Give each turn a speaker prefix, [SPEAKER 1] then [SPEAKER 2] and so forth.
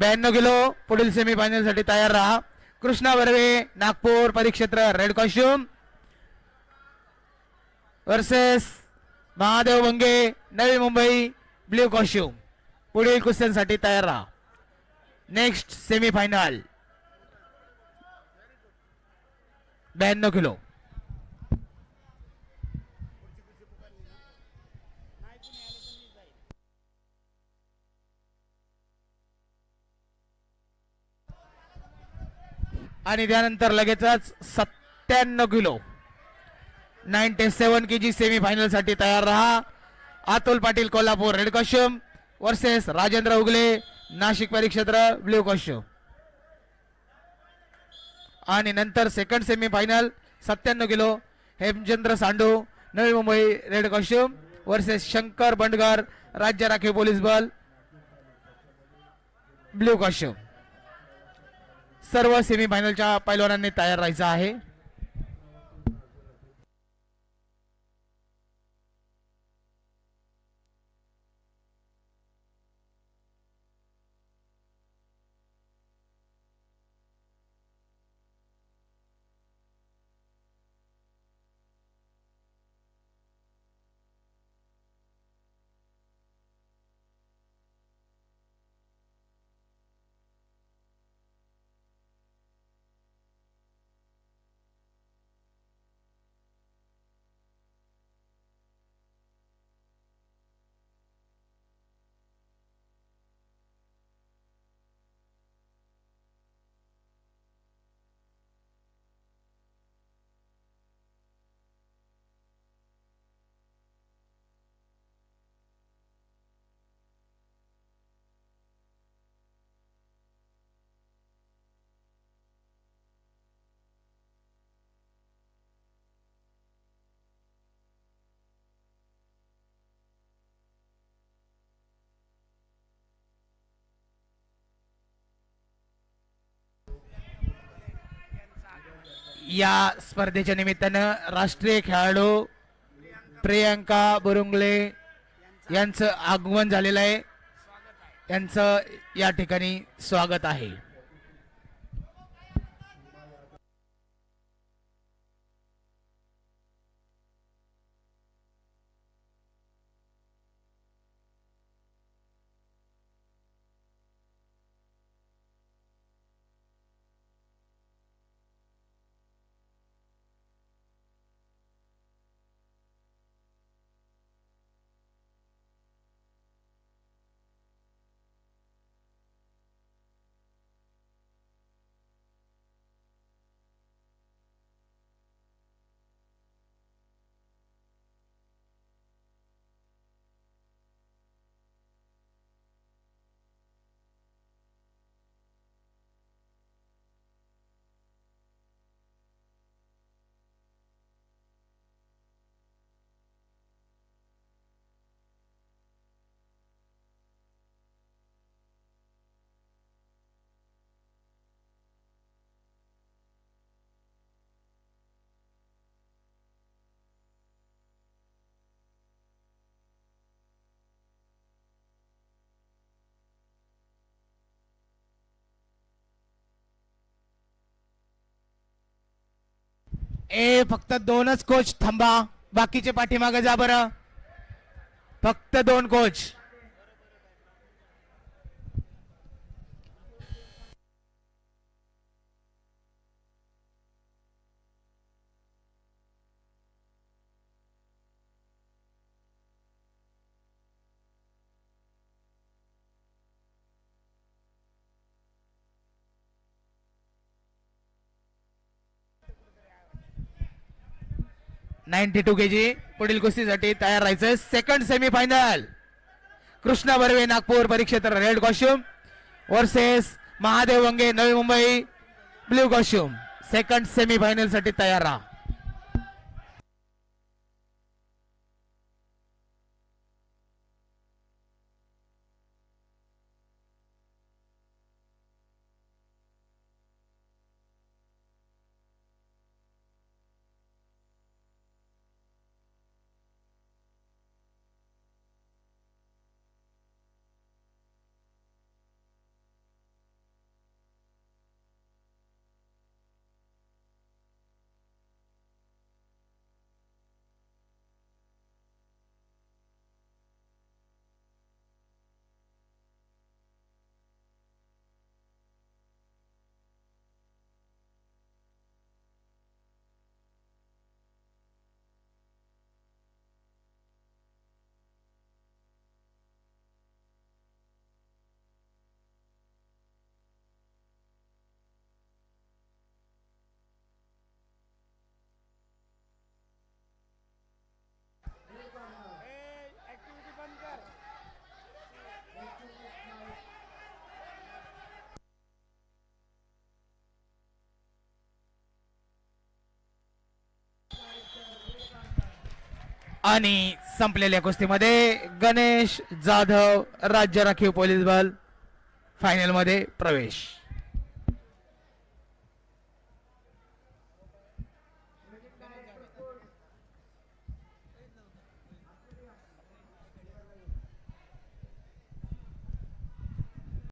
[SPEAKER 1] ब्याण्णव किलो. पुढील सेमीफायनलसाठी तयार राहा. कृष्णा बर्वे नागपूर परिक्षेत्र रेड कॉस्ट्युम वर्सेस महादेव बंगे नवी मुंबई ब्ल्यू कॉस्ट्युम पुढील कुस्त्यांसाठी तयार राहा. नेक्स्ट सेमीफायनल ब्याण्णव किलो. आणि त्यानंतर लगेचच सत्त्याण्णव किलो. नाईन्टी सेवन के जी सेमीफायनलसाठी तयार रहा. Atul Patil Kolhapur red costume versus Rajendra Ugale Nashik परिक्षेत्र ब्ल्यू कॉस्ट्युम आणि नंतर सेकंड सेमीफायनल सत्त्याण्णव kilo Hemchandra Sandu Navi Mumbai red costume versus Shankar Bandgar राज्य राखीव पोलीस बल ब्ल्यू कॉस्ट्युम सर्व सेमीफायनलच्या पैलवानांनी तयार राहायचं आहे. या स्पर्धेच्या निमित्तानं राष्ट्रीय खेळाडू प्रियंका बुरुंगले यांचं आगमन झालेलं आहे. यांचं या ठिकाणी स्वागत आहे. ए फक्त दोनच कोच थांबा. बाकीचे पाठीमागे जा बरं. फक्त दोन coach ninety two K G पुढील कुस्तीसाठी तयार राहायचं सेकंड सेमीफायनल कृष्णा बर्वे नागपूर परिक्षेत्र red costume versus Mahadev Vange Navi Mumbai blue costume second सेमीफायनलसाठी तयार राहा. आणि संपलेल्या कुस्तीमध्ये गणेश जाधव राज्य राखीव पोलीस बल फायनलमध्ये प्रवेश.